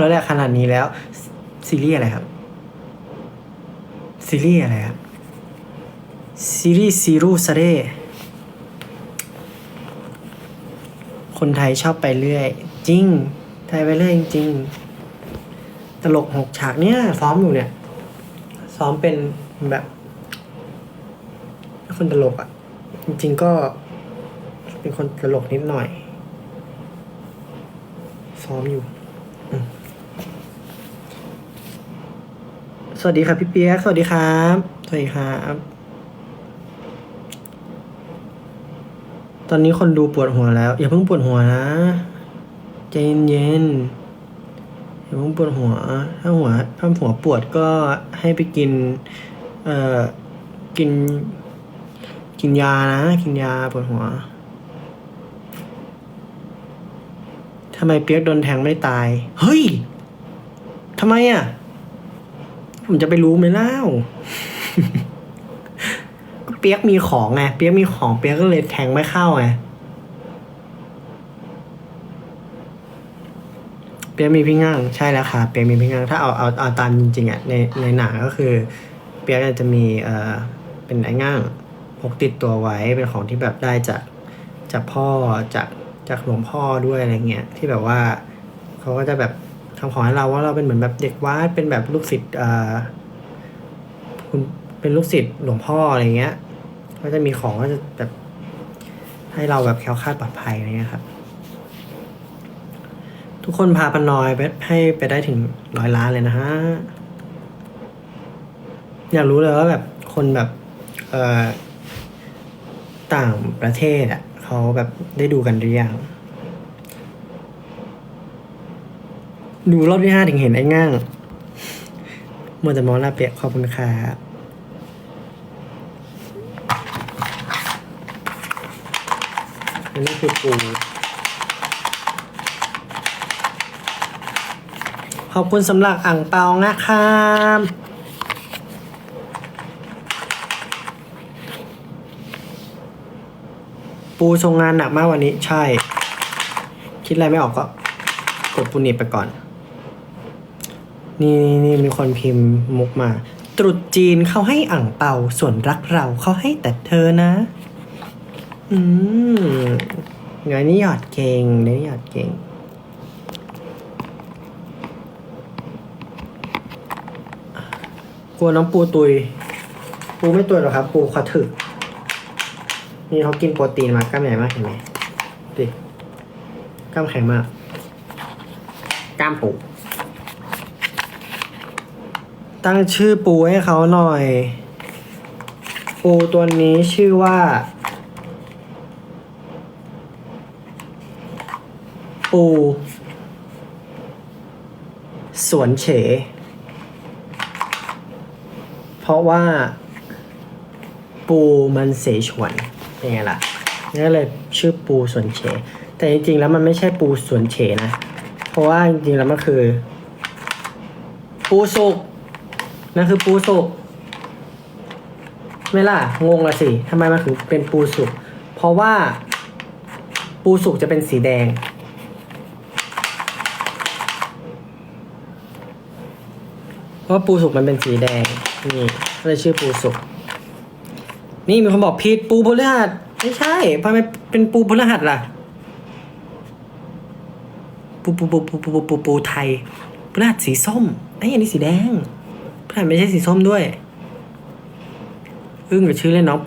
แล้วแหละขนาดนี้แล้ว ซีรีส์อะไรครับ ซีรีส์อะไรครับ ซีรีส์ซีรูสเรคนไทยชอบไปเรื่อย จริง ไทยไปเรื่อยจริง ตลกหกฉากเนี้ยซ้อมอยู่เนี่ย ซ้อมเป็นแบบ คนตลกอะ่ะ จริง ๆ ก็เป็นคนตลกนิดหน่อย ซ้อมอยู่อืมส วัสดีครับพี่เปียก สวัสดีครับ สวัสดีครับ ตอนนี้คนดูปวดหัวแล้ว อย่าเพิ่งปวดหัวนะ ใจเย็นๆ อย่าเพิ่งปวดหัว ถ้าหัวถ้าหัวปวดก็ให้ไปกิน เอ่อ กิน กินยานะ กินยาปวดหัวทำไมเปียกโดนแทงไม่ตาย เฮ้ยทำไมอะ ผมจะไปรู้ไหมเล่าก็เปียกมีของไงเปียกมีของเปียกก็เลยแทงไม่เข้าไงเปียกมีพี่ง่างใช่แล้วค่ะเปียกมีพี่ง่างถ้าเอาเอาเอาตามจริงๆอะในในหนังก็คือ เปียกจะมีเอ่อเป็นไอ้ง่างพกติดตัวไว้เป็นของที่แบบได้จากจากพ่อจากจากหลวงพ่อด้วยอะไรเงี้ยที่แบบว่าเขาก็จะแบบ ทำขอให้เราว่าเราเป็นเหมือนแบบเด็กวัดเป็นแบบลูกศิษย์เออคุณเป็นลูกศิษย์หลวงพ่ออะไรเงี้ย ก็จะมีของก็จะแบบให้เราแบบแคล้วคลาดปลอดภัยอะไรเงี้ยครับ ทุกคนพาปนอยไปให้ไปได้ถึงร้อยล้านเลยนะฮะ อยากรู้เลยว่าแบบคนแบบเอ่อต่างประเทศอะเขาแบบได้ดูกันหรือยัง ดูรอบที่ห้าถึงเห็นไอ้ง่างมัวแต่มองหน้าเปียกขอบคุณครับอันนี้คือปูขอบคุณสำหรับอ่างเปานะครับปูทรงงานหนักมากวันนี้ใช่ คิดอะไรไม่ออกก็กดปูนิบไปก่อน นี่นี่นี่มีคนพิมพ์มุกมา ตรุษจีนเขาให้อ่างเปาส่วนรักเราเขาให้แต่เธอนะ อืมเงยนี่หยอดเก่งเงยนี่หยอดเก่งกลัวน้องปูตุย ปูไม่ตุยหรอกครับ ปูขอถึก นี่เขากินโปรตีนมากล้ามใหญ่มากเห็นไหมดิกล้ามแข็งมาก กล้ามปู ตั้งชื่อปูให้เขาหน่อย ปูตัวนี้ชื่อว่า ปู สวนเฉ เพราะว่า ปูมันเสฉวนเป็นไงล่ะนี่ก็เลยชื่อปูสวนเฉ แต่จริงๆแล้วมันไม่ใช่ปูสวนเฉนะ เพราะว่าจริงๆแล้วมันคือ ปูสุก นั่นคือปูสุกไม่ล่ะ งงละสิทำไมมันถึงเป็นปูสุก เพราะว่า ปูสุกจะเป็นสีแดง เพราะปูสุกมันเป็นสีแดง นี่เลยชื่อปูสุก นี่มีคนบอกผิดปูพฤหัสไม่ใช่ทำไมเป็นปูพฤหัสล่ะ ปูปูปูปูปูปูปูไทยพฤหัสสีส้มไอ้ยันนี้สีแดง พฤหัสไม่ใช่สีส้มด้วย อึ้งกับชื่อเล่นน้องปู